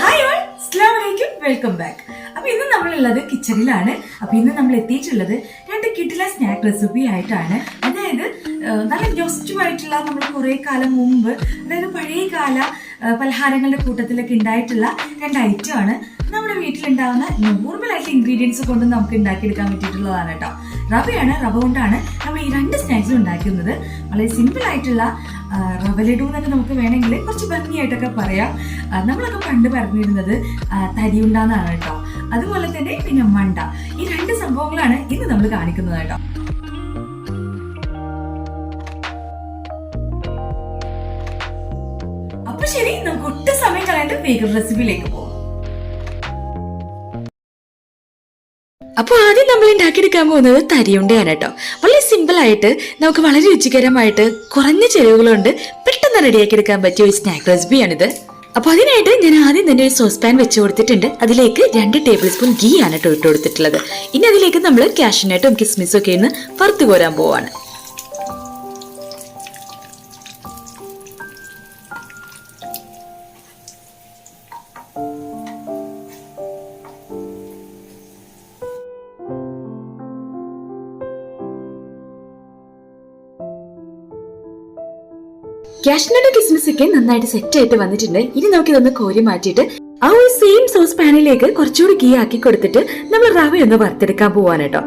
Hi all അസ്സലാമു അലൈക്കും welcome back അപ്പൊ ഇന്ന് നമ്മളുള്ളത് കിച്ചണിലാണ്. അപ്പൊ ഇന്ന് നമ്മൾ എത്തിയിട്ടുള്ളത് രണ്ട് കിഡില സ്നാക്ക് റെസിപ്പി ആയിട്ടാണ്. അതായത് നല്ല ജോസ്റ്റീവ് ആയിട്ടുള്ള നമ്മൾ കുറേ കാലം മുമ്പ് അതായത് പഴയ കാല പലഹാരങ്ങളുടെ കൂട്ടത്തിലൊക്കെ ഉണ്ടായിട്ടുള്ള രണ്ട് ഐറ്റം ആണ്. നമ്മുടെ വീട്ടിലുണ്ടാവുന്ന നോർമൽ ആയിട്ട് ഇൻഗ്രീഡിയൻസ് കൊണ്ട് നമുക്ക് ഉണ്ടാക്കിയെടുക്കാൻ പറ്റിയിട്ടുള്ളതാണ് കേട്ടോ. റവയാണ് റവ കൊണ്ടാണ് നമ്മൾ ഈ രണ്ട് സ്നാക്സും ഉണ്ടാക്കുന്നത്. വളരെ സിമ്പിൾ ആയിട്ടുള്ള ആ, റവ ലഡു എന്നൊക്കെ നമുക്ക് വേണമെങ്കിൽ കുറച്ച് ഭംഗിയായിട്ടൊക്കെ പറയാം. നമ്മളൊക്കെ പണ്ട് പറഞ്ഞിരുന്നത് തരിയുണ്ടാന്നാണ് കേട്ടോ. അതുപോലെ തന്നെ പിന്നെ മണ്ട. ഈ രണ്ട് സംഭവങ്ങളാണ് ഇന്ന് നമ്മൾ കാണിക്കുന്നത് കേട്ടോ. അപ്പൊ ശരി നമുക്ക് ഒട്ടും സമയം കളയാണ്ട് വേഗം റെസിപ്പിയിലേക്ക് പോകാം അപ്പോൾ ആദ്യം നമ്മൾ ഉണ്ടാക്കിയെടുക്കാൻ പോകുന്നത് തരിയുണ്ടയാണ് കേട്ടോ. വളരെ സിമ്പിളായിട്ട് നമുക്ക് വളരെ രുചികരമായിട്ട് കുറഞ്ഞ ചെലവുകളുണ്ട് പെട്ടെന്ന് റെഡിയാക്കി എടുക്കാൻ പറ്റിയ ഒരു സ്നാക്ക് റെസിപ്പിയാണിത് അപ്പോൾ അതിനായിട്ട് ഞാൻ ആദ്യം തന്നെ ഒരു സോസ് പാൻ വെച്ച് കൊടുത്തിട്ടുണ്ട്. അതിലേക്ക് രണ്ട് ടേബിൾ സ്പൂൺ ഗീ ആണ് കേട്ടോ ഇട്ട് കൊടുത്തിട്ടുള്ളത്. ഇനി അതിലേക്ക് നമ്മൾ കാഷ്യൂനട്ടും കിസ്മിസും ഒക്കെ ഇന്ന് വറുത്ത് കോരാൻ പോവാണ്. കാഷ്നട്ട് കിസ്മിസ് ഒക്കെ നന്നായിട്ട് സെറ്റ് ആയിട്ട് വന്നിട്ടുണ്ട്. ഇനി നമുക്ക് ഒന്ന് കോരി മാറ്റിയിട്ട് ആ ഒരു സെയിം സോസ് പാനിലേക്ക് കുറച്ചുകൂടി ഗീ ആക്കി കൊടുത്തിട്ട് നമ്മൾ റവ ഒന്ന് വറുത്തെടുക്കാൻ പോവാണ് കേട്ടോ.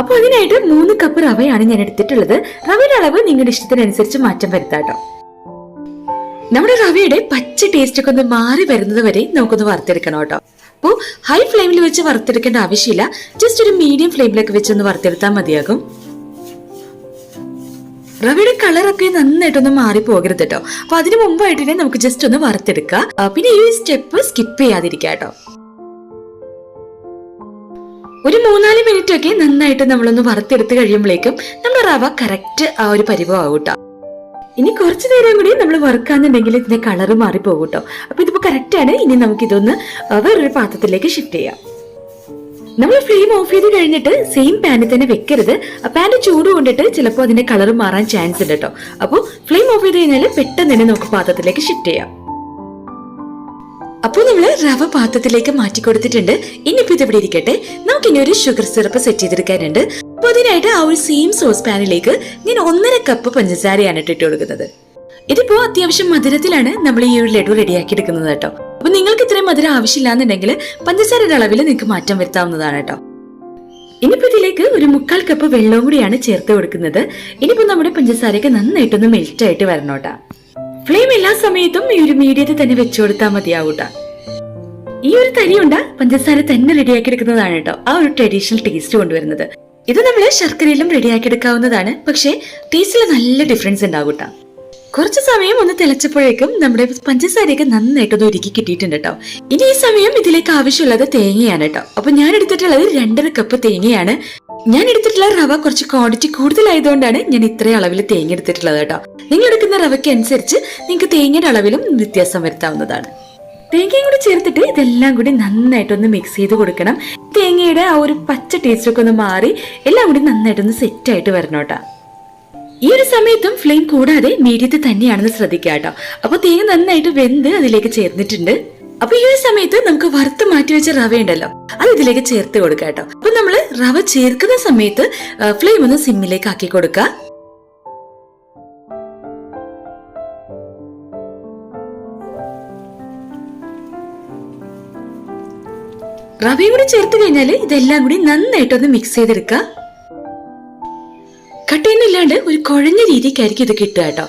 അപ്പൊ അതിനായിട്ട് മൂന്ന് കപ്പ് റവയാണ് ഞാൻ എടുത്തിട്ടുള്ളത്. റവയുടെ അളവ് നിങ്ങളുടെ ഇഷ്ടത്തിനനുസരിച്ച് മാറ്റം വരുത്താട്ടോ നമ്മുടെ റവയുടെ പച്ച ടേസ്റ്റ് ഒക്കെ ഒന്ന് മാറി വരുന്നത് വരെ നമുക്കൊന്ന് വറുത്തെടുക്കണം കേട്ടോ. അപ്പോൾ ഹൈ ഫ്ലെയിമിൽ വെച്ച് വറുത്തെടുക്കേണ്ട ആവശ്യമില്ല. ജസ്റ്റ് ഒരു മീഡിയം ഫ്ലെയിമിലൊക്കെ വെച്ച് ഒന്ന് വറുത്തെടുത്താൽ മതിയാകും. റവയുടെ കളറൊക്കെ നന്നായിട്ടൊന്ന് മാറി പോകരുത് കേട്ടോ അപ്പൊ അതിന് മുമ്പായിട്ട് നമുക്ക് ജസ്റ്റ് ഒന്ന് വറുത്തെടുക്കാം. പിന്നെ ഈ സ്റ്റെപ്പ് സ്കിപ്പ് ചെയ്യാതിരിക്കുക കേട്ടോ ഒരു മൂന്നാൽ മിനിറ്റ് ഒക്കെ നന്നായിട്ട് നമ്മളൊന്ന് വറുത്തെടുത്ത് കഴിയുമ്പോഴേക്കും നമ്മുടെ റവ കറക്റ്റ് ആ ഒരു പരിവമാവും കേട്ടോ ഇനി കുറച്ചു നേരം കൂടി നമ്മൾ വറുക്കാന്നുണ്ടെങ്കിൽ ഇതിന്റെ കളറ് മാറിപ്പോകും കേട്ടോ അപ്പൊ ഇതിപ്പോ കറക്റ്റ് ആണ്. ഇനി നമുക്ക് ഇതൊന്ന് വേറൊരു പാത്രത്തിലേക്ക് ഷിഫ്റ്റ് ചെയ്യാം. നമ്മൾ ഫ്ലെയിം ഓഫ് ചെയ്ത് കഴിഞ്ഞിട്ട് സെയിം പാനിൽ തന്നെ വെക്കരുത്. പാനിൽ പാന് ചൂട് കൊണ്ടിട്ട് ചിലപ്പോൾ അതിന്റെ കളർ മാറാൻ ചാൻസ് ഉണ്ട് കേട്ടോ അപ്പോൾ ഫ്ലെയിം ഓഫ് ചെയ്ത് കഴിഞ്ഞാൽ പെട്ടെന്ന് തന്നെ നമുക്ക് പാത്രത്തിലേക്ക് ഷിഫ്റ്റ് ചെയ്യാം. അപ്പോൾ നമ്മൾ റവ പാത്രത്തിലേക്ക് മാറ്റി കൊടുത്തിട്ടുണ്ട്. ഇനിയിപ്പോൾ ഇത് ഇവിടെ ഇരിക്കട്ടെ? നമുക്ക് ഇനി ഒരു ഷുഗർ സിറപ്പ് സെറ്റ് ചെയ്തെടുക്കാനുണ്ട്. അപ്പോൾ അതിനായിട്ട് ആ ഒരു സെയിം സോസ് പാനിലേക്ക് ഞാൻ ഒന്നര കപ്പ് പഞ്ചസാരയാണ് ഇട്ടിട്ട് കൊടുക്കുന്നത്. ഇതിപ്പോൾ അത്യാവശ്യം മധുരത്തിലാണ് നമ്മൾ ഈ ഒരു ലഡു റെഡിയാക്കി എടുക്കുന്നത് കേട്ടോ അപ്പോൾ നിങ്ങൾക്ക് ഇത്രയും മധുരം ആവശ്യമില്ലാന്നുണ്ടെങ്കിൽ പഞ്ചസാരയുടെ അളവിൽ നിങ്ങൾക്ക് മാറ്റം വരുത്താവുന്നതാണ് കേട്ടോ. ഇനിയിപ്പോ ഇതിലേക്ക് ഒരു മുക്കാൽ കപ്പ് വെള്ളവും കൂടിയാണ് ചേർത്ത് കൊടുക്കുന്നത്. ഇനിയിപ്പോ നമ്മുടെ പഞ്ചസാരയൊക്കെ നന്നായിട്ടൊന്ന് മെൽറ്റ് ആയിട്ട് വരണോട്ടാ ഫ്ലെയിം എല്ലാ സമയത്തും ഈ ഒരു മീഡിയത്തിൽ തന്നെ വെച്ചു കൊടുത്താൽ മതിയാവൂട്ട ഈ ഒരു തരിയുണ്ട പഞ്ചസാര തന്നെ റെഡിയാക്കി എടുക്കുന്നതാണ് കേട്ടോ. ആ ഒരു ട്രഡീഷണൽ ടേസ്റ്റ് കൊണ്ടുവരുന്നത്. ഇത് നമ്മൾ ശർക്കരയിലും റെഡിയാക്കി എടുക്കാവുന്നതാണ്. പക്ഷേ ടേസ്റ്റിൽ നല്ല ഡിഫറൻസ് ഉണ്ടാകൂട്ടാ കുറച്ച് സമയം ഒന്ന് തിളച്ചപ്പോഴേക്കും നമ്മുടെ പഞ്ചസാരയൊക്കെ നന്നായിട്ടൊന്ന് ഒരുക്കി കിട്ടിയിട്ടുണ്ട് കേട്ടോ. ഇനി ഈ സമയം ഇതിലേക്ക് ആവശ്യമുള്ളത് തേങ്ങയാണ് കേട്ടോ. അപ്പൊ ഞാൻ എടുത്തിട്ടുള്ളത് രണ്ടര കപ്പ് തേങ്ങയാണ്. ഞാൻ എടുത്തിട്ടുള്ള റവ കുറച്ച് ക്വാണ്ടിറ്റി കൂടുതലായതുകൊണ്ടാണ് ഞാൻ ഇത്രയും അളവിൽ തേങ്ങ എടുത്തിട്ടുള്ളത് കേട്ടോ. നിങ്ങൾ എടുക്കുന്ന റവയ്ക്ക് അനുസരിച്ച് നിങ്ങൾക്ക് തേങ്ങയുടെ അളവിലും വ്യത്യാസം വരുത്താവുന്നതാണ്. തേങ്ങയും കൂടി ചേർത്തിട്ട് ഇതെല്ലാം കൂടി നന്നായിട്ട് ഒന്ന് മിക്സ് ചെയ്ത് കൊടുക്കണം. തേങ്ങയുടെ ആ ഒരു പച്ച ടേസ്റ്റ് ഒക്കെ ഒന്ന് മാറി എല്ലാം കൂടി നന്നായിട്ടൊന്ന് സെറ്റ് ആയിട്ട് വരണം കേട്ടോ. ഈ ഒരു സമയത്തും ഫ്ലെയിം കൂടാതെ മീഡിയത്തിൽ തന്നെയാണെന്ന് ശ്രദ്ധിക്കുക കേട്ടോ. അപ്പൊ തേങ്ങ നന്നായിട്ട് വെന്ത് അതിലേക്ക് ചേർന്നിട്ടുണ്ട്. അപ്പൊ ഈ ഒരു സമയത്ത് നമുക്ക് വറുത്ത് മാറ്റി വെച്ച റവ ഉണ്ടല്ലോ അത് ഇതിലേക്ക് ചേർത്ത് കൊടുക്കുക കേട്ടോ. അപ്പൊ നമ്മൾ റവ ചേർക്കുന്ന സമയത്ത് ഫ്ലെയിം ഒന്ന് സിമ്മിലേക്ക് ആക്കി കൊടുക്കുക. റവയും കൂടി ചേർത്ത് കഴിഞ്ഞാൽ ഇതെല്ലാം കൂടി നന്നായിട്ടൊന്ന് മിക്സ് ചെയ്തെടുക്കുക. കട്ടയൊന്നുമില്ലാണ്ട് ഒരു കുഴഞ്ഞ രീതിക്കായിരിക്കും ഇത് കിട്ടുക കേട്ടോ.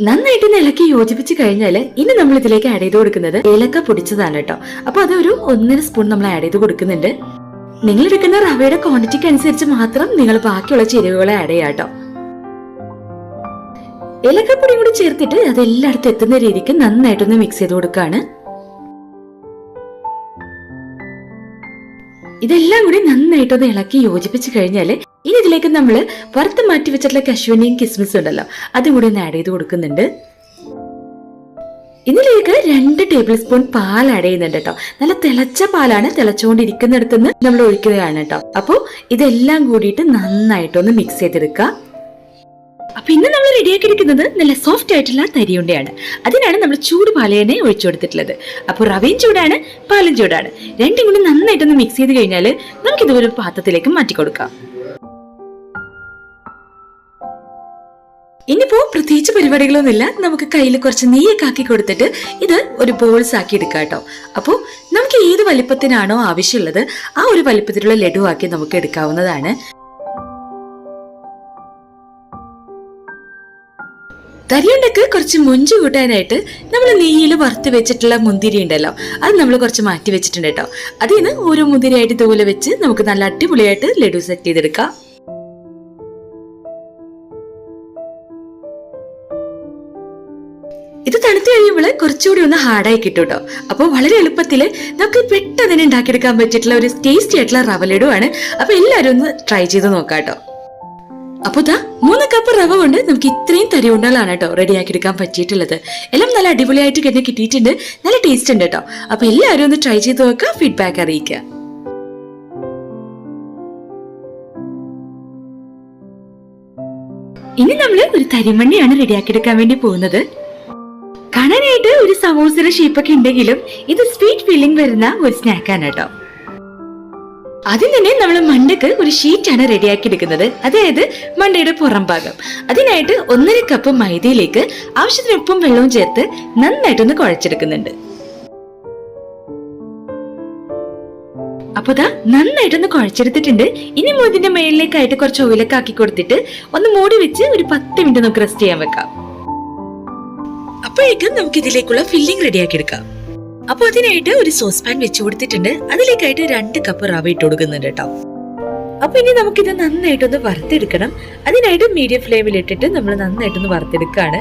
നന്നായിട്ട് ഇളക്കി യോജിപ്പിച്ച് കഴിഞ്ഞാൽ ഇനി നമ്മൾ ഇതിലേക്ക് ആഡ് ചെയ്ത് കൊടുക്കുന്നത് ഏലക്ക പൊടിച്ചതാണ് കേട്ടോ. അപ്പൊ അതൊരു ഒന്നര സ്പൂൺ നമ്മൾ ആഡ് ചെയ്ത് കൊടുക്കുന്നുണ്ട്. നിങ്ങൾ എടുക്കുന്ന റവയുടെ ക്വാണ്ടിറ്റിക്ക് അനുസരിച്ച് മാത്രം നിങ്ങൾ ബാക്കിയുള്ള ചേരുവകളെ ആഡ് ചെയ്യാം കേട്ടോ. ഏലക്കപ്പൊടി കൂടി ചേർത്തിട്ട് അത് എല്ലായിടത്തും എത്തുന്ന രീതിക്ക് നന്നായിട്ടൊന്ന് മിക്സ് ചെയ്ത് കൊടുക്കാണ് ഇതെല്ലാം കൂടി നന്നായിട്ടൊന്ന് ഇളക്കി യോജിപ്പിച്ച് കഴിഞ്ഞാൽ ഇനി ഇതിലേക്ക് നമ്മൾ വറുത്ത് മാറ്റി വെച്ചിട്ടുള്ള കശുവനിയും കിസ്മിസും ഉണ്ടല്ലോ അതും കൂടി ഒന്ന് ആഡ് ചെയ്ത് കൊടുക്കുന്നുണ്ട്. ഇതിലേക്ക് രണ്ട് ടേബിൾ സ്പൂൺ പാൽ ആഡ് ചെയ്യുന്നുണ്ട് കേട്ടോ നല്ല തിളച്ച പാലാണ് തിളച്ചുകൊണ്ടിരിക്കുന്നിടത്തുനിന്ന് നമ്മൾ ഒഴിക്കുകയാണ് കേട്ടോ അപ്പോൾ ഇതെല്ലാം കൂടിയിട്ട് നന്നായിട്ടൊന്ന് മിക്സ് ചെയ്തെടുക്കുക. അപ്പൊ ഇന്ന് നമ്മൾ റെഡിയാക്കി എടുക്കുന്നത് നല്ല സോഫ്റ്റ് ആയിട്ടുള്ള തരിയുണ്ടയാണ്. അതിനാണ് നമ്മൾ ചൂട് പാലേനെ ഒഴിച്ചു കൊടുത്തിട്ടുള്ളത്. അപ്പോൾ റവയും ചൂടാണ് പാലും ചൂടാണ്. രണ്ടും കൂടി നന്നായിട്ടൊന്ന് മിക്സ് ചെയ്ത് കഴിഞ്ഞാൽ നമുക്ക് ഇതുപോലെ പാത്രത്തിലേക്ക് മാറ്റി കൊടുക്കാം. ഇനിയിപ്പോ പ്രത്യേകിച്ച് പരിപാടികളൊന്നുമില്ല. നമുക്ക് കയ്യിൽ കുറച്ച് നെയ്യൊക്കെ ആക്കി കൊടുത്തിട്ട് ഇത് ഒരു ബോൾസ് ആക്കി എടുക്കാം കേട്ടോ. അപ്പോൾ നമുക്ക് ഏത് വലിപ്പത്തിനാണോ ആവശ്യമുള്ളത് ആ ഒരു വലിപ്പത്തിലുള്ള ലഡു ആക്കി നമുക്ക് എടുക്കാവുന്നതാണ്. തരിയുണ്ടക്ക് കുറച്ച് മുഞ്ച് കൂട്ടാനായിട്ട് നമ്മൾ നെയ്യിൽ വറുത്ത് വെച്ചിട്ടുള്ള മുന്തിരി ഉണ്ടല്ലോ. അത് നമ്മൾ കുറച്ച് മാറ്റി വെച്ചിട്ടുണ്ട് കേട്ടോ. അതിൽ നിന്ന് ഓരോ മുന്തിരിയായിട്ട് ഇതുപോലെ വെച്ച് നമുക്ക് നല്ല അടിപൊളിയായിട്ട് ലഡു സെറ്റ് ചെയ്തെടുക്കാം. ഇത് തണുത്ത് കഴിയുമ്പോൾ കുറച്ചുകൂടി ഒന്ന് ഹാർഡായി കിട്ടും കേട്ടോ. അപ്പോൾ വളരെ എളുപ്പത്തിൽ നമുക്ക് പെട്ടെന്ന് തന്നെ ഉണ്ടാക്കിയെടുക്കാൻ പറ്റിയിട്ടുള്ള ഒരു ടേസ്റ്റി ആയിട്ടുള്ള റവ ലഡു ആണ്. അപ്പോൾ എല്ലാവരും ഒന്ന് ട്രൈ ചെയ്ത് നോക്കാം കേട്ടോ. അപ്പൊ ദാ മൂന്ന് കപ്പ് റവ കൊണ്ട് നമുക്ക് ഇത്രയും തരി തരിയുണ്ടകളാണ് കേട്ടോ റെഡിയാക്കി എടുക്കാൻ പറ്റിയിട്ടുള്ളത്. എല്ലാം നല്ല അടിപൊളിയായിട്ട് തന്നെ കിട്ടിയിട്ടുണ്ട്. നല്ല ടേസ്റ്റ് ഉണ്ട് കേട്ടോ. അപ്പോൾ എല്ലാവരും ഒന്ന് ട്രൈ ചെയ്ത് നോക്കുക ഫീഡ്ബാക്ക് അറിയിക്കുക. ഇനി നമ്മൾ ഒരു തരിമണ്ണിയാണ് റെഡിയാക്കി എടുക്കാൻ വേണ്ടി പോകുന്നത്. കാണാനായിട്ട് ഒരു സമോസയുടെ ഷേപ്പൊക്കെ ഉണ്ടെങ്കിലും ഇത് സ്വീറ്റ് ഫീലിംഗ് വരുന്ന ഒരു സ്നാക്കാണ് കേട്ടോ. ആദ്യം തന്നെ നമ്മൾ മണ്ടക്ക് ഒരു ഷീറ്റാണ് റെഡിയാക്കി എടുക്കുന്നത്. അതായത് മണ്ടയുടെ പുറം ഭാഗം. അതിനായിട്ട് ഒന്നര കപ്പ് മൈദയിലേക്ക് ആവശ്യത്തിന് ഉപ്പും വെള്ളവും ചേർത്ത് നന്നായിട്ടൊന്ന് കുഴച്ചെടുക്കുന്നുണ്ട്. അപ്പോൾ നന്നായിട്ടൊന്ന് കുഴച്ചെടുത്തിട്ടുണ്ട്. ഇനി മോതിന്റെ മേളിലേക്കായിട്ട് കുറച്ച് ഓയിലൊക്കെ ആക്കി കൊടുത്തിട്ട് ഒന്ന് മൂടി വെച്ച് ഒരു പത്ത് മിനിറ്റ് നമുക്ക് റെസ്റ്റ് ചെയ്യാൻ വെക്കാം. അപ്പോഴേക്കും നമുക്ക് ഇതിലേക്കുള്ള ഫില്ലിംഗ് റെഡിയാക്കി എടുക്കാം. അപ്പൊ അതിനായിട്ട് ഒരു സോസ് പാൻ വെച്ച് കൊടുത്തിട്ടുണ്ട്. അതിലേക്കായിട്ട് രണ്ട് കപ്പ് റവ ഇട്ട് കൊടുക്കുന്നുണ്ട് കേട്ടോ. അപ്പൊ ഇനി നമുക്കിത് നന്നായിട്ടൊന്ന് വറുത്തെടുക്കണം. അതിനായിട്ട് മീഡിയം ഫ്ലെയിമിൽ ഇട്ടിട്ട് നമ്മൾ നന്നായിട്ടൊന്ന് വറുത്തെടുക്കാണ്.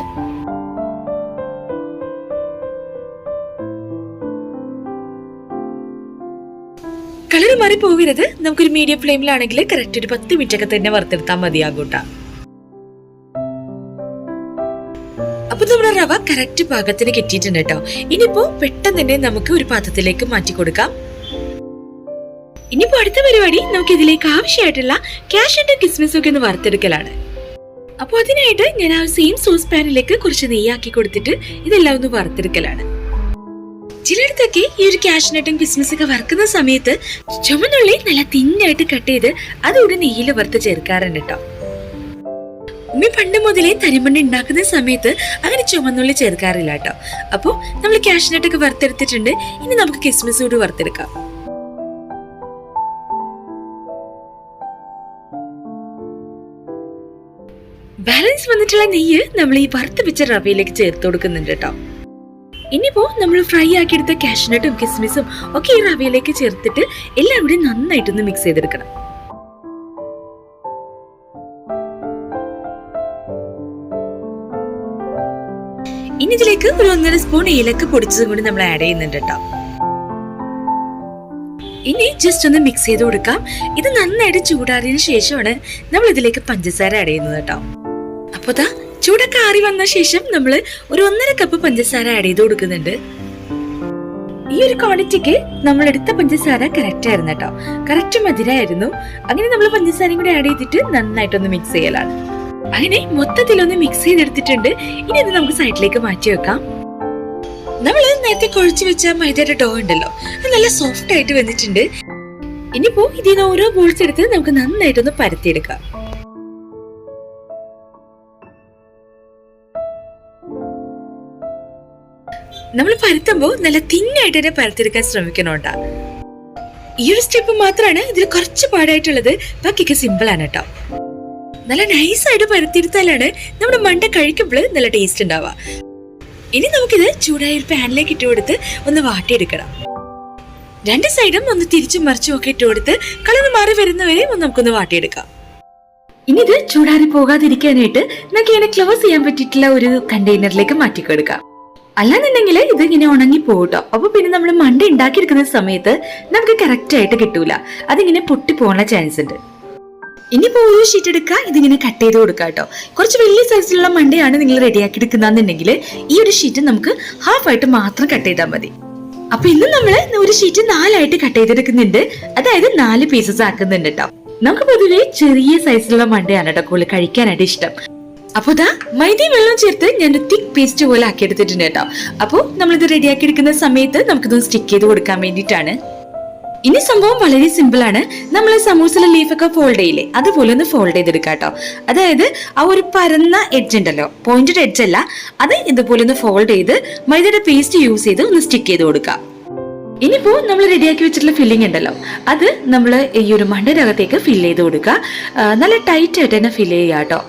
കളർ മാറി പോകരുത് നമുക്കൊരു മീഡിയം ഫ്ലെയിമിലാണെങ്കിൽ കറക്റ്റ് ഒരു പത്ത് മിനിറ്റ് ഒക്കെ തന്നെ വറുത്തെടുത്താൽ മതിയാകൂട്ടാ അപ്പൊ നമ്മുടെ റവ കറക്റ്റ് പാകത്തിന് കിട്ടിയിട്ടുണ്ട് കേട്ടോ. ഇനിയിപ്പോ പെട്ടെന്ന് തന്നെ നമുക്ക് ഒരു പാത്രത്തിലേക്ക് മാറ്റി കൊടുക്കാം. ഇനിയിപ്പോ അടുത്ത പരിപാടി നമുക്ക് ഇതിലേക്ക് ആവശ്യമായിട്ടുള്ള കാഷ്യൂ കിസ്മിസ് ഒക്കെ ഒന്ന് വറുത്തെടുക്കലാണ്. അപ്പൊ അതിനായിട്ട് ഞാൻ ആ സെയിം സോസ് പാനിലേക്ക് കുറച്ച് നെയ്യാക്കി കൊടുത്തിട്ട് ഇതെല്ലാം ഒന്ന് വറുത്തെടുക്കലാണ്. ചിലയിടത്തൊക്കെ ഈ ഒരു കാഷ്നട്ടും കിസ്മിസ് ഒക്കെ വറുക്കുന്ന സമയത്ത് ചുമന്നുള്ളി നല്ല തിന്നായിട്ട് കട്ട് ചെയ്ത് അതുകൂടി നെയ്യിൽ വറുത്ത് ചേർക്കാറുണ്ട് കേട്ടോ. ഉമ്മി പണ്ട് മുതലേ തരിമണ്ണി ഉണ്ടാക്കുന്ന സമയത്ത് അങ്ങനെ ചുമന്നുള്ളി ചേർക്കാറില്ല കേട്ടോ. അപ്പോൾ നമ്മൾ കാഷ്നട്ട് ഒക്കെ വറുത്തെടുത്തിട്ടുണ്ട്. ഇനി നമുക്ക് കിസ്മിസ് കൂടി വറുത്തെടുക്കാം. ബാലൻസ് വന്നിട്ടുള്ള നെയ്യ് നമ്മൾ ഈ വറുത്ത് വെച്ച റവയിലേക്ക് ചേർത്ത് കൊടുക്കുന്നുണ്ട് കേട്ടോ. ഇനിയിപ്പോ നമ്മൾ ഫ്രൈ ആക്കിയെടുത്ത കാഷ്നട്ടും കിസ്മിസും ഒക്കെ ഈ റവയിലേക്ക് ചേർത്തിട്ട് എല്ലാം കൂടി നന്നായിട്ടൊന്ന് മിക്സ് ചെയ്തെടുക്കണം. ഇതിലേക്ക് ഒരു ഒന്നര സ്പൂൺ ഏലക്ക പൊടിച്ചതും കൂടി നമ്മൾ ആഡ് ചെയ്യുന്നുണ്ട് കേട്ടോ ഇനി ജസ്റ്റ് ഒന്ന് മിക്സ് ചെയ്ത് കൊടുക്കാം. ഇത് നന്നായിട്ട് ചൂടാറിയതിനു ശേഷമാണ് നമ്മൾ ഇതിലേക്ക് പഞ്ചസാര ആഡ് ചെയ്യുന്നത് കേട്ടോ അപ്പൊ ദാ ചൂടൊക്കെ ആറി വന്ന ശേഷം നമ്മൾ ഒരു ഒന്നര കപ്പ് പഞ്ചസാര ആഡ് ചെയ്ത് കൊടുക്കുന്നുണ്ട്. ഈ ഒരു ക്വാണ്ടിറ്റിക്ക് നമ്മൾ എടുത്ത പഞ്ചസാര കറക്റ്റ് ആയിരുന്നു കേട്ടോ കറക്റ്റ് മധുരമായിരുന്നു അങ്ങനെ നമ്മൾ പഞ്ചസാരയും കൂടി ആഡ് ചെയ്തിട്ട് നന്നായിട്ടൊന്ന് മിക്സ് ചെയ്യലാണ്. അങ്ങനെ മൊത്തത്തിലൊന്ന് മിക്സ് ചെയ്തെടുത്തിട്ടുണ്ട്. ഇനി ഇത് നമുക്ക് സൈഡിലേക്ക് മാറ്റി വെക്കാം. നമ്മൾ നേരത്തെ കുഴച്ചു വെച്ച മൈദയുടെ ഡോ ഉണ്ടല്ലോ അത് നല്ല സോഫ്റ്റ് ആയിട്ട് വന്നിട്ടുണ്ട്. ഇനിയിപ്പോ ഇതിൽ നിന്ന് ഓരോ ബോൾസ് എടുത്ത് നമുക്ക് നന്നായിട്ടൊന്ന് പരത്തിയെടുക്കാം. നമ്മൾ പരത്തുമ്പോൾ നല്ല തിന്നായിട്ട് തന്നെ പരത്തിയെടുക്കാൻ ശ്രമിക്കണോട്ടാ. ഈ ഒരു സ്റ്റെപ്പ് മാത്രമാണ് ഇതിൽ കുറച്ച് പാടായിട്ടുള്ളത്. ബാക്കിയൊക്കെ സിമ്പിൾ ആണ് കേട്ടോ. നല്ല നൈസായിട്ട് പരത്തിരുത്താലാണ് നമ്മുടെ മണ്ട കഴിക്കുമ്പോൾ നല്ല ടേസ്റ്റ് ഉണ്ടാവുക. ഇനി നമുക്കിത് ചൂടായ ഒരു പാനിലേക്ക് ഇട്ട് കൊടുത്ത് ഒന്ന് വാട്ടിയെടുക്കണം. രണ്ട് സൈഡും ഒന്ന് തിരിച്ചും മറിച്ചും ഒക്കെ ഇട്ട് കൊടുത്ത് കളർ മാറി വരുന്നവരെ ഒന്ന് നമുക്കൊന്ന് വാട്ടിയെടുക്കാം. ഇനി ഇത് ചൂടാറി പോകാതിരിക്കാനായിട്ട് നമുക്ക് ഇങ്ങനെ ക്ലോസ് ചെയ്യാൻ പറ്റിയിട്ടുള്ള ഒരു കണ്ടെയ്നറിലേക്ക് മാറ്റിക്കൊടുക്കാം. അല്ലാന്നുണ്ടെങ്കിൽ ഇത് ഇങ്ങനെ ഉണങ്ങി പോകട്ടോ. അപ്പൊ പിന്നെ നമ്മൾ മണ്ട ഉണ്ടാക്കിയെടുക്കുന്ന സമയത്ത് നമുക്ക് കറക്റ്റ് ആയിട്ട് കിട്ടൂല. അതിങ്ങനെ പൊട്ടി പോകാനുള്ള ചാൻസ് ഉണ്ട്. ഇനിയിപ്പോ ഒരു ഷീറ്റ് എടുക്കുക ഇതിങ്ങനെ കട്ട് ചെയ്ത് കൊടുക്കുക കേട്ടോ കുറച്ച് വലിയ സൈസിലുള്ള മണ്ടയാണ് നിങ്ങൾ റെഡിയാക്കി എടുക്കുന്നതെന്നുണ്ടെങ്കിൽ ഈ ഒരു ഷീറ്റ് നമുക്ക് ഹാഫ് ആയിട്ട് മാത്രം കട്ട് ചെയ്താൽ മതി. അപ്പൊ ഇന്ന് നമ്മൾ ഒരു ഷീറ്റ് നാലായിട്ട് കട്ട് ചെയ്തെടുക്കുന്നുണ്ട്. അതായത് നാല് പീസസ് ആക്കുന്നുണ്ട് കേട്ടോ നമുക്ക് പൊതുവെ ചെറിയ സൈസിലുള്ള മണ്ടയാണ് കേട്ടോ കൂടുതൽ കഴിക്കാനായിട്ട് ഇഷ്ടം. അപ്പൊ ഇതാ മൈദയും വെള്ളം ചേർത്ത് ഞാൻ തിക് പേസ്റ്റ് പോലെ ആക്കി എടുത്തിട്ടുണ്ട് കേട്ടോ അപ്പോൾ നമ്മളിത് റെഡിയാക്കി എടുക്കുന്ന സമയത്ത് നമുക്കിതൊന്ന് സ്റ്റിക്ക് ചെയ്ത് കൊടുക്കാൻ വേണ്ടിയിട്ടാണ്. ഇനി സംഭവം വളരെ സിമ്പിൾ ആണ്. നമ്മൾ സമൂസയിലെ ലീഫൊക്കെ ഫോൾഡ് ചെയ്യില്ലേ? അതുപോലെ ഒന്ന് ഫോൾഡ് ചെയ്തെടുക്കാട്ടോ അതായത് ആ ഒരു പരന്ന എഡ്ജ് ഉണ്ടല്ലോ. പോയിന്റഡ് എഡ്ജ് അല്ല. അത് ഇതുപോലെ ഒന്ന് ഫോൾഡ് ചെയ്ത് മൈദയുടെ പേസ്റ്റ് യൂസ് ചെയ്ത് ഒന്ന് സ്റ്റിക്ക് ചെയ്ത് കൊടുക്കാം. ഇനിയിപ്പോ നമ്മൾ റെഡിയാക്കി വെച്ചിട്ടുള്ള ഫില്ലിംഗ് ഉണ്ടല്ലോ. അത് നമ്മൾ ഈ ഒരു മണ്ണിനകത്തേക്ക് ഫില്ല് ചെയ്ത് കൊടുക്കുക നല്ല ടൈറ്റ് ആയിട്ട് തന്നെ ഫില്ല് ചെയ്യുക കേട്ടോ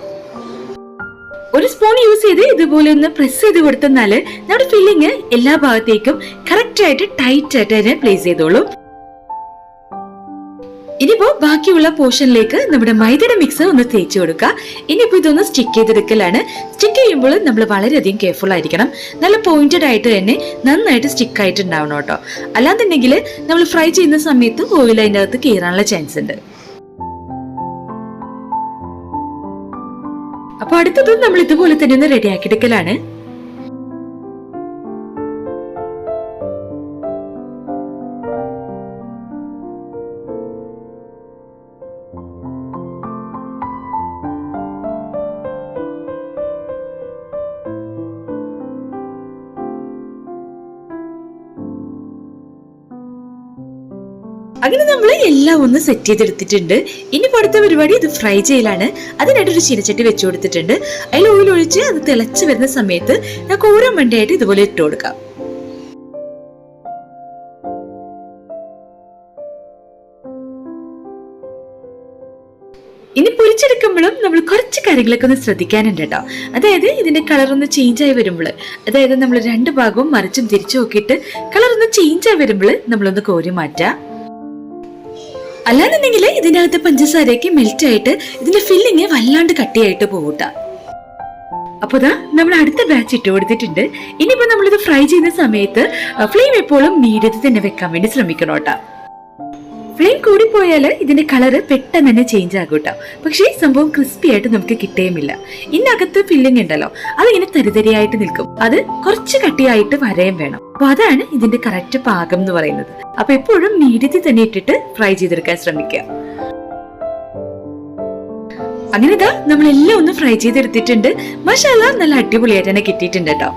ഒരു സ്പൂൺ യൂസ് ചെയ്ത് ഇതുപോലെ ഒന്ന് പ്രസ് ചെയ്ത് കൊടുത്തെന്നാൽ നമ്മുടെ ഫില്ലിങ് എല്ലാ ഭാഗത്തേക്കും കറക്റ്റ് ആയിട്ട് ടൈറ്റ് ആയിട്ട് തന്നെ പ്ലേസ് ചെയ്തോളും. ഇനിയിപ്പോ ബാക്കിയുള്ള പോർഷനിലേക്ക് നമ്മുടെ മൈദയുടെ മിക്സ് ഒന്ന് തേച്ച് കൊടുക്കുക. ഇനിയിപ്പോ ഇതൊന്ന് സ്റ്റിക്ക് ചെയ്തെടുക്കലാണ്. സ്റ്റിക്ക് ചെയ്യുമ്പോൾ നമ്മൾ വളരെയധികം കെയർഫുൾ ആയിരിക്കണം. നല്ല പോയിന്റഡ് ആയിട്ട് തന്നെ നന്നായിട്ട് സ്റ്റിക്ക് ആയിട്ടുണ്ടാവണം കേട്ടോ. അല്ലാന്നുണ്ടെങ്കിൽ നമ്മൾ ഫ്രൈ ചെയ്യുന്ന സമയത്ത് ഓയിൽ അതിന്റെ അകത്ത് കീറാനുള്ള ചാൻസ് ഉണ്ട്. അപ്പൊ അടുത്തത് നമ്മൾ ഇതുപോലെ തന്നെ ഒന്ന് റെഡിയാക്കി എടുക്കലാണ്. അങ്ങനെ നമ്മൾ എല്ലാം ഒന്ന് സെറ്റ് ചെയ്തെടുത്തിട്ടുണ്ട്. ഇനി അടുത്ത പരിപാടി ഇത് ഫ്രൈ ചെയ്യലാണ്. അതിനായിട്ട് ഒരു ചീനച്ചട്ടി വെച്ചു കൊടുത്തിട്ടുണ്ട്. അതിൽ ഓയിൽ ഒഴിച്ച് അത് തിളച്ച് വരുന്ന സമയത്ത് നമുക്ക് ഓരോ മണ്ടയായിട്ട് ഇതുപോലെ ഇട്ട് കൊടുക്കാം. ഇനി പൊരിച്ചെടുക്കുമ്പോഴും നമ്മൾ കുറച്ച് കാര്യങ്ങളൊക്കെ ഒന്ന് ശ്രദ്ധിക്കാനുണ്ട് കേട്ടോ. അതായത് ഇതിന്റെ കളർ ഒന്ന് ചേഞ്ച് ആയി വരുമ്പോൾ അതായത് നമ്മൾ രണ്ട് ഭാഗവും മറിച്ചും തിരിച്ചു നോക്കിയിട്ട് കളർ ഒന്ന് ചേഞ്ച് ആയി വരുമ്പോൾ നമ്മളൊന്ന് കോരി മാറ്റാം. അല്ലാന്നുണ്ടെങ്കിൽ ഇതിനകത്ത് പഞ്ചസാരയൊക്കെ മെൽറ്റ് ആയിട്ട് ഇതിന്റെ ഫില്ലിങ് വല്ലാണ്ട് കട്ടിയായിട്ട് പോകട്ടെ അപ്പൊ നമ്മൾ അടുത്ത ബാച്ച് ഇട്ട് കൊടുത്തിട്ടുണ്ട്. ഇനിയിപ്പോ നമ്മളിത് ഫ്രൈ ചെയ്യുന്ന സമയത്ത് ഫ്ലെയിം എപ്പോഴും മീഡിയത്തിൽ തന്നെ വെക്കാൻ വേണ്ടി ശ്രമിക്കണം കേട്ടോ. ഫ്ലെയിം കൂടിപ്പോയാൽ ഇതിന്റെ കളറ് പെട്ടെന്ന് തന്നെ ചേഞ്ച് ആകും കേട്ടോ പക്ഷേ സംഭവം ക്രിസ്പി ആയിട്ട് നമുക്ക് കിട്ടുകയുമില്ല ഇതിനകത്ത് ഫില്ലിംഗ് ഉണ്ടല്ലോ. അതിങ്ങനെ തരിതരിയായിട്ട് നിൽക്കും. അത് കുറച്ച് കട്ടിയായിട്ട് വരയും വേണം. അപ്പൊ അതാണ് ഇതിന്റെ കറക്റ്റ് പാകം എന്ന് പറയുന്നത്. അപ്പൊ എപ്പോഴും മീഡിയത്തിൽ തന്നെ ഇട്ടിട്ട് ഫ്രൈ ചെയ്തെടുക്കാൻ ശ്രമിക്കുക. അങ്ങനെ ഇതാ നമ്മളെല്ലാം ഒന്ന് ഫ്രൈ ചെയ്തെടുത്തിട്ടുണ്ട്. മസാല നല്ല അടിപൊളിയായിട്ട് തന്നെ കിട്ടിയിട്ടുണ്ട് കേട്ടോ.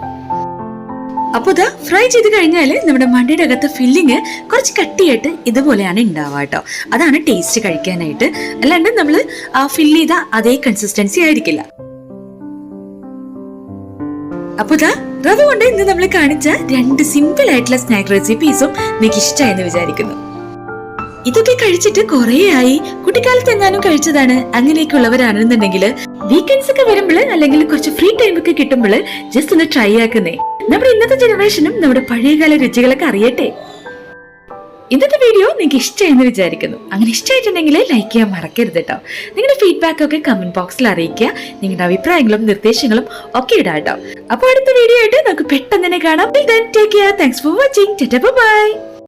അപ്പൊ ഇതാ ഫ്രൈ ചെയ്ത് കഴിഞ്ഞാൽ നമ്മുടെ മണ്ടയുടെ അകത്ത് ഫില്ലിങ് കുറച്ച് കട്ടിയായിട്ട് ഇതുപോലെയാണ് ഉണ്ടാവുക കേട്ടോ. അതാണ് ടേസ്റ്റ് കഴിക്കാനായിട്ട്. അല്ലാണ്ട് നമ്മൾ ഫില്ല് ചെയ്ത അതേ കൺസിസ്റ്റൻസി ആയിരിക്കില്ല. അപ്പൊ ഇതാ റവ കൊണ്ട് ഇന്ന് നമ്മൾ കാണിച്ച രണ്ട് സിമ്പിൾ ആയിട്ടുള്ള സ്നാക്ക് റെസിപ്പീസും നിങ്ങൾക്ക് ഇഷ്ടമായെന്ന് വിചാരിക്കുന്നു. ഇതൊക്കെ കഴിച്ചിട്ട് കുറേ ആയി. കുട്ടിക്കാലത്ത് എങ്ങാനും കഴിച്ചതാണ്. അങ്ങനെയൊക്കെ ഉള്ളവരാണെന്നുണ്ടെങ്കിൽ വീക്കെൻഡ്സ് ഒക്കെ വരുമ്പോൾ അല്ലെങ്കിൽ കുറച്ച് ഫ്രീ ടൈം ഒക്കെ കിട്ടുമ്പോൾ ജസ്റ്റ് ഒന്ന് ട്രൈ ആക്കുന്നേ. നമ്മുടെ ഇന്നത്തെ ജനറേഷനും നമ്മുടെ പഴയകാല രുചികളൊക്കെ അറിയട്ടെ. ഇന്നത്തെ വീഡിയോ നിങ്ങൾക്ക് ഇഷ്ടമായെന്ന് വിചാരിക്കുന്നു. അങ്ങനെ ഇഷ്ടമായിട്ടുണ്ടെങ്കിൽ ലൈക്ക് ചെയ്യാൻ മറക്കരുത് കേട്ടോ നിങ്ങളുടെ ഫീഡ്ബാക്ക് ഒക്കെ കമന്റ് ബോക്സിൽ അറിയിക്കുക. നിങ്ങളുടെ അഭിപ്രായങ്ങളും നിർദ്ദേശങ്ങളും ഒക്കെ ഇടാം കേട്ടോ അപ്പോൾ അടുത്ത വീഡിയോ ആയിട്ട് നമുക്ക് പെട്ടെന്ന് തന്നെ കാണാം. Thanks for watching bye